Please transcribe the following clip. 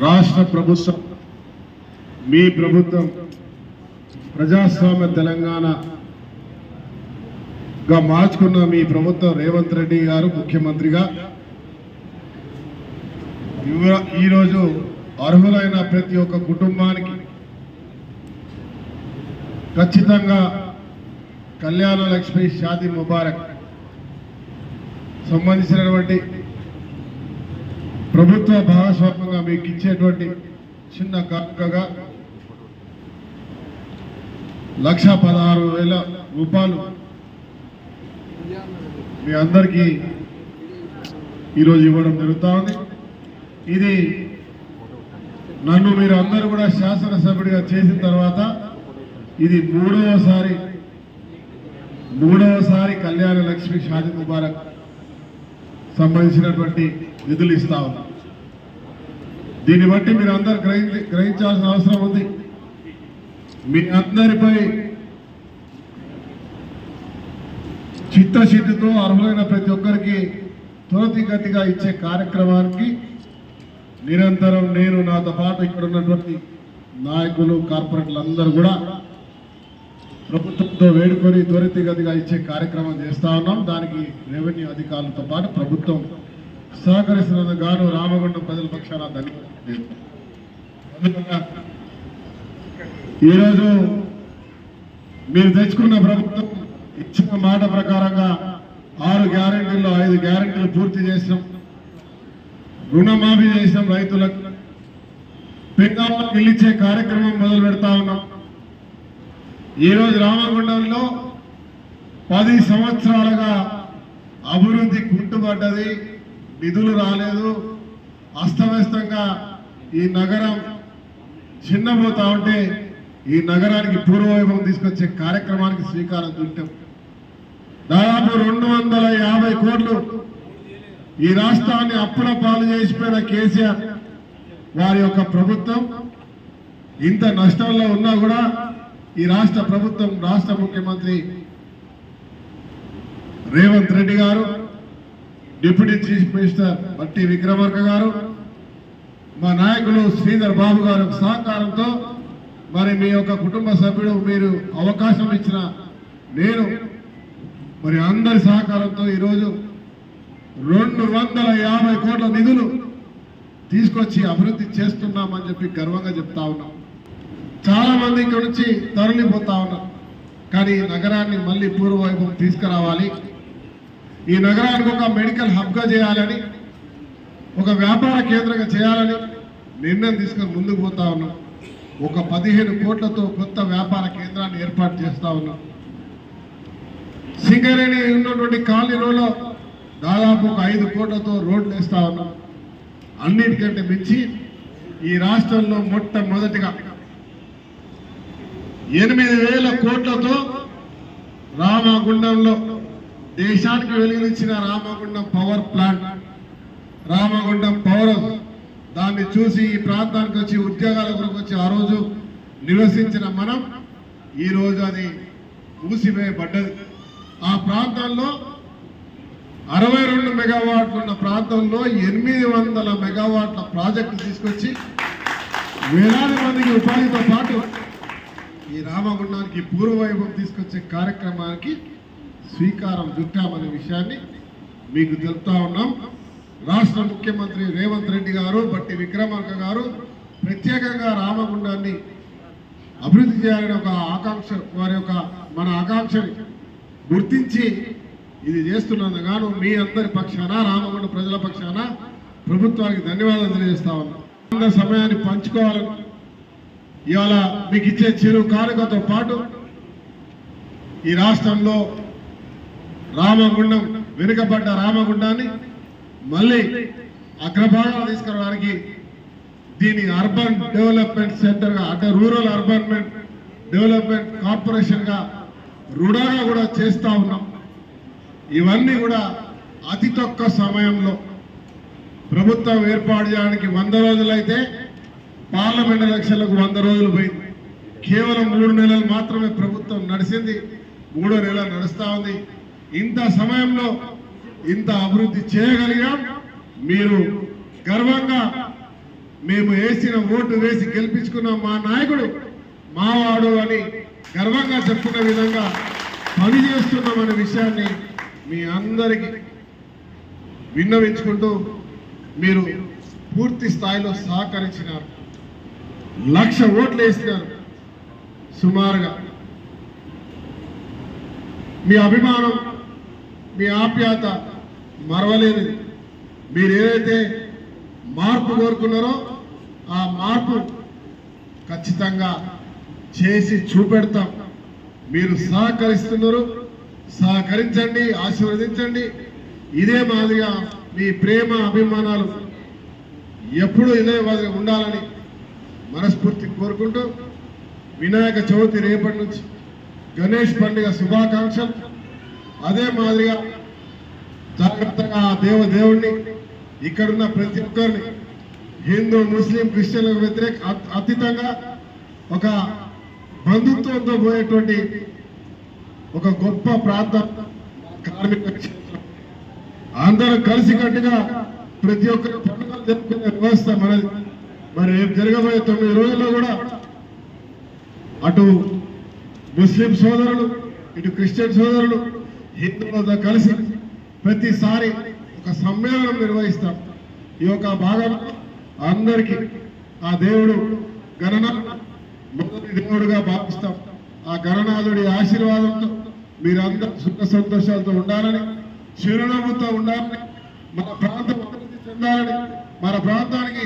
రాష్ట్ర ప్రభుత్వం మీ ప్రభుత్వం ప్రజాస్వామ్య తెలంగాణగా మార్చుకున్న మీ ప్రభుత్వం రేవంత్ రెడ్డి గారు ముఖ్యమంత్రిగా ఈరోజు అర్హులైన ప్రతి ఒక్క కుటుంబానికి ఖచ్చితంగా కళ్యాణ లక్ష్మి షాది ముబారక్ సంబంధించినటువంటి ప్రభుత్వ భాగస్వామ్యంగా మీకు ఇచ్చేటువంటి చిన్న కానుకగా లక్ష పదహారు వేల రూపాయలు మీ అందరికీ ఈరోజు ఇవ్వడం జరుగుతూ ఉంది ఇది నన్ను మీరు అందరూ కూడా శాసనసభ్యుడిగా చేసిన తర్వాత ఇది మూడవసారి మూడవసారి కళ్యాణ లక్ష్మి షాజీ ముబారక్ సంబంధించినటువంటి నిధులు ఇస్తా ఉన్నాం. దీన్ని బట్టి మీరు అందరు గ్రహించాల్సిన అవసరం ఉంది. మీ అందరిపై చిత్తశుద్ధితో అర్హులైన ప్రతి ఒక్కరికి త్వరితగతిగా ఇచ్చే కార్యక్రమానికి నిరంతరం నేను నాతో పాటు ఇక్కడ ఉన్నటువంటి నాయకులు కార్పొరేట్లు అందరూ కూడా ప్రభుత్వంతో వేడుకొని త్వరితగతిగా ఇచ్చే కార్యక్రమం చేస్తా ఉన్నాం. దానికి రెవెన్యూ అధికారులతో పాటు ప్రభుత్వం సహకరిస్తున్నందుకు గాను రామగుండం ప్రజల పక్షాన ధన్యవాదాలు. ఈరోజు మీరు తెచ్చుకున్న ప్రభుత్వం ఇచ్చిన మాట ప్రకారంగా ఆరు గ్యారెంటీల్లో ఐదు గ్యారెంటీలు పూర్తి చేసినాం. రుణమాఫీ చేసినాం రైతులకు. పెంగాలకు ఇల్లిచ్చే కార్యక్రమం మొదలు పెడతా ఉన్నాం. ఈరోజు రామగుండంలో పది సంవత్సరాలుగా అభివృద్ధి కుంటుపడ్డది. నిధులు రాలేదు. అస్తవ్యస్తంగా ఈ నగరం చిన్నబోతా ఉంటే ఈ నగరానికి పూర్వవైభవం తీసుకొచ్చే కార్యక్రమానికి శ్రీకారం చుట్టాం. దాదాపు రెండు వందల యాభై కోట్లు ఈ రాష్ట్రాన్ని అప్పుల పాలు చేసిపోయిన కేసీఆర్ వారి యొక్క ప్రభుత్వం. ఇంత నష్టంలో ఉన్నా కూడా ఈ రాష్ట్ర ప్రభుత్వం రాష్ట్ర ముఖ్యమంత్రి రేవంత్ రెడ్డి గారు డిప్యూటీ చీఫ్ మినిస్టర్ బట్టి విక్రమార్క గారు మా నాయకులు శ్రీధర్ బాబు గారు సహకారంతో మరి మీ యొక్క కుటుంబ సభ్యుడు మీరు అవకాశం ఇచ్చిన నేను మరి అందరి సహకారంతో ఈరోజు రెండు వందల యాభై కోట్ల నిధులు తీసుకొచ్చి అభివృద్ధి చేస్తున్నామని చెప్పి గర్వంగా చెప్తా ఉన్నాం. చాలా మంది ఇక్కడ నుంచి తరలిపోతా ఉన్నారు కానీ నగరాన్ని మళ్ళీ పూర్వవైభవం తీసుకురావాలి. ఈ నగరానికి ఒక మెడికల్ హబ్గా చేయాలని ఒక వ్యాపార కేంద్రంగా చేయాలని నిర్ణయం తీసుకొని ముందుకు పోతా ఉన్నాం. ఒక పదిహేను కోట్లతో కొత్త వ్యాపార కేంద్రాన్ని ఏర్పాటు చేస్తా ఉన్నాం. సింగరేణి ఉన్నటువంటి కాలనీలో దాదాపు ఒక ఐదు కోట్లతో రోడ్లు వేస్తా ఉన్నాం. అన్నిటికంటే మించి ఈ రాష్ట్రంలో మొట్టమొదటిగా ఎనిమిది వేల కోట్లతో రామగుండంలో దేశానికి వెలుగునిచ్చిన Ramagundam power plant Ramagundam power దాన్ని చూసి ఈ ప్రాంతానికి వచ్చి ఉద్యోగాల కొరకు వచ్చి ఆ రోజు నివసించిన మనం ఈ రోజు అది మూసివేయబడ్డది. ఆ ప్రాంతంలో అరవై రెండు మెగావాట్లు ఉన్న ప్రాంతంలో ఎనిమిది వందల మెగావాట్ల ప్రాజెక్టు తీసుకొచ్చి వేలాది మందికి ఉపాధితో పాటు ఈ రామగుండానికి పూర్వవైభవం తీసుకొచ్చే కార్యక్రమానికి స్వీకారం చుట్టామనే విషయాన్ని మీకు తెలుపుతా ఉన్నాం. రాష్ట్ర ముఖ్యమంత్రి రేవంత్ రెడ్డి గారు బట్టి విక్రమార్క గారు ప్రత్యేకంగా రామగుండాన్ని అభివృద్ధి చేయాలని ఒక ఆకాంక్ష వారి యొక్క మన ఆకాంక్షని గుర్తించి ఇది చేస్తున్నందు గాను మీ అందరి పక్షాన రామగుండ ప్రజల పక్షాన ప్రభుత్వానికి ధన్యవాదాలు తెలియజేస్తా ఉన్నాం. సమయాన్ని పంచుకోవాలని ఇవాళ మీకు ఇచ్చే చిరు కానుకతో పాటు ఈ రాష్ట్రంలో రామగుండం వెనుకబడ్డ రామగుండాన్ని మళ్ళీ అగ్రభాగం తీసుకురావడానికి దీని అర్బన్ డెవలప్మెంట్ సెంటర్గా అంటే రూరల్ అర్బన్ డెవలప్మెంట్ కార్పొరేషన్గా రుణాగా కూడా చేస్తా ఉన్నాం. ఇవన్నీ కూడా అతి తక్కువ సమయంలో ప్రభుత్వం ఏర్పాటు చేయడానికి వంద రోజులైతే పార్లమెంట్ ఎలక్షన్లకు వంద రోజులు పోయింది. కేవలం మూడు నెలలు మాత్రమే ప్రభుత్వం నడిచింది. మూడో నెల నడుస్తూ ఉంది. ఇంత సమయంలో ఇంత అభివృద్ధి చేయగలిగాం. మీరు గర్వంగా మేము వేసిన ఓటు వేసి గెలిపించుకున్న మా నాయకుడు మావాడు అని గర్వంగా చెప్పుకునే విధంగా పనిచేస్తున్నామనే విషయాన్ని మీ అందరికీ విన్నవించుకుంటూ మీరు పూర్తి స్థాయిలో సహకరించినారు. లక్ష ఓట్లు వేసినారు. సుమారుగా మీ అభిమానం మీ ఆప్యాయత మరవలేదు. మీరు ఏదైతే మార్పు కోరుకున్నారో ఆ మార్పు ఖచ్చితంగా చేసి చూపెడతాం. మీరు సహకరిస్తున్నారు. సహకరించండి ఆశీర్వదించండి. ఇదే మాదిరిగా మీ ప్రేమ అభిమానాలు ఎప్పుడూ ఇదే మాదిరిగా ఉండాలని మనస్ఫూర్తి కోరుకుంటూ వినాయక చవితి రేపటి నుంచి గణేష్ పండుగ శుభాకాంక్షలు. అదే మాదిరిగా జాగ్రత్తగా ఆ దేవ దేవుణ్ణి ఇక్కడున్న ప్రతి ఒక్కరిని హిందూ ముస్లిం క్రిస్టియన్లకు వ్యతిరేక అతీతంగా ఒక బంధుత్వంతో పోయేటువంటి ఒక గొప్ప ప్రాంతం కార్మిక క్షేత్రం. అందరం కలిసి కట్టుగా ప్రతి ఒక్కరు పండుగలు జరుపుకునే వ్యవస్థ మనది. మరి రేపు జరగబోయే తొమ్మిది రోజుల్లో కూడా అటు ముస్లిం సోదరులు ఇటు క్రిస్టియన్ సోదరులు హిందువులతో కలిసి ప్రతిసారి ఒక సమ్మేళనం నిర్వహిస్తాం. ఈ యొక్క భాగంలో అందరికీ ఆ దేవుడు గణన మొదటి దేవుడుగా భావిస్తాం. ఆ గణనాథుడి ఆశీర్వాదంతో మీరందరూ సుఖ సంతోషాలతో ఉండాలని చిరునవ్వుతో ఉండాలని మన ప్రాంతం అభివృద్ధి చెందాలని మన ప్రాంతానికి